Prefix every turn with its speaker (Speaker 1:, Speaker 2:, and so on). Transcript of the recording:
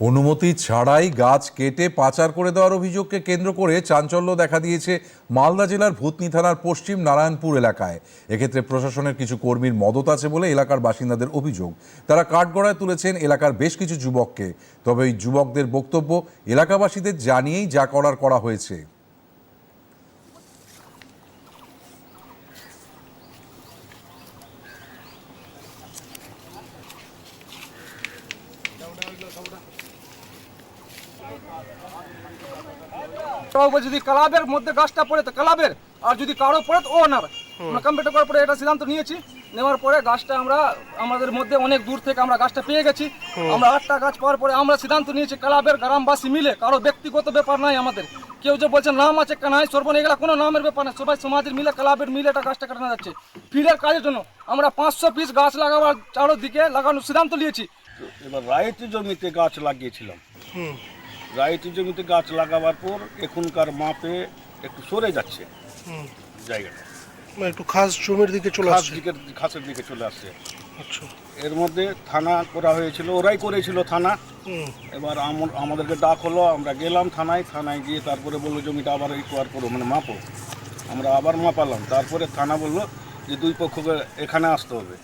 Speaker 1: অনুমতি ছাড়াই গাছ কেটে পাচার করে দেওয়ার অভিযোগকে কেন্দ্র করে চাঞ্চল্য দেখা দিয়েছে মালদা জেলার ভূতনি থানার পশ্চিম নারায়ণপুর এলাকায়। এক্ষেত্রে প্রশাসনের কিছু কর্মীর মদত আছে বলে এলাকার বাসিন্দাদের অভিযোগ। তারা কাঠগড়ায় তুলেছেন এলাকার বেশ কিছু যুবককে। তবে এই যুবকদের বক্তব্য এলাকাবাসীদের জানিয়েই যা করার করা হয়েছে।
Speaker 2: যদি ক্লাবের মধ্যে গাছটা পড়ে তো ক্লাবের। আর যদি কারও পড়ে তো ও না আমরা কম্পিউটার করার পরে এটা সিদ্ধান্ত নিয়েছি। নেওয়ার পরে গাছটা আমরা আমাদের মধ্যে অনেক দূর থেকে আমরা গাছটা পেয়ে গেছি। আমরা আটটা গাছ পাওয়ার পরে আমরা সিদ্ধান্ত নিয়েছি ক্লাবের গ্রামবাসী মিলে কারও ব্যক্তিগত ব্যাপার নাই আমাদের। কেউ যে বলছে নাম আছে নাই সর্বন এগুলা কোনো নামের ব্যাপার না। সবাই সমাজের মিলে ক্লাবের মিলে এটা গাছটা কাটানো যাচ্ছে। ফিডের কাজের জন্য আমরা পাঁচশো পিস গাছ লাগাবার চারোদিকে লাগানোর সিদ্ধান্ত নিয়েছি।
Speaker 3: এবার রায়তি জমিতে গাছ লাগিয়েছিলাম। রায়তি জমিতে গাছ লাগাবার পর এখনকার মাপে একটু সরে যাচ্ছে জায়গাটা।
Speaker 4: মানে একটু খাস জমির দিকে চলে আসছে।
Speaker 3: দিকে ঘাসের দিকে চলে আসছে।
Speaker 4: আচ্ছা।
Speaker 3: এর মধ্যে থানা করা হয়েছিল ওরাই করেছিল থানা। এবার আমাদেরকে ডাক হলো আমরা গেলাম থানায়। থানায় গিয়ে তারপরে বলল জমিটা আবার রিকোয়ার করো মানে মাপো। আমরা আবার মাপালাম। তারপরে থানা বলল যে দুই পক্ষকে এখানে আসতে হবে।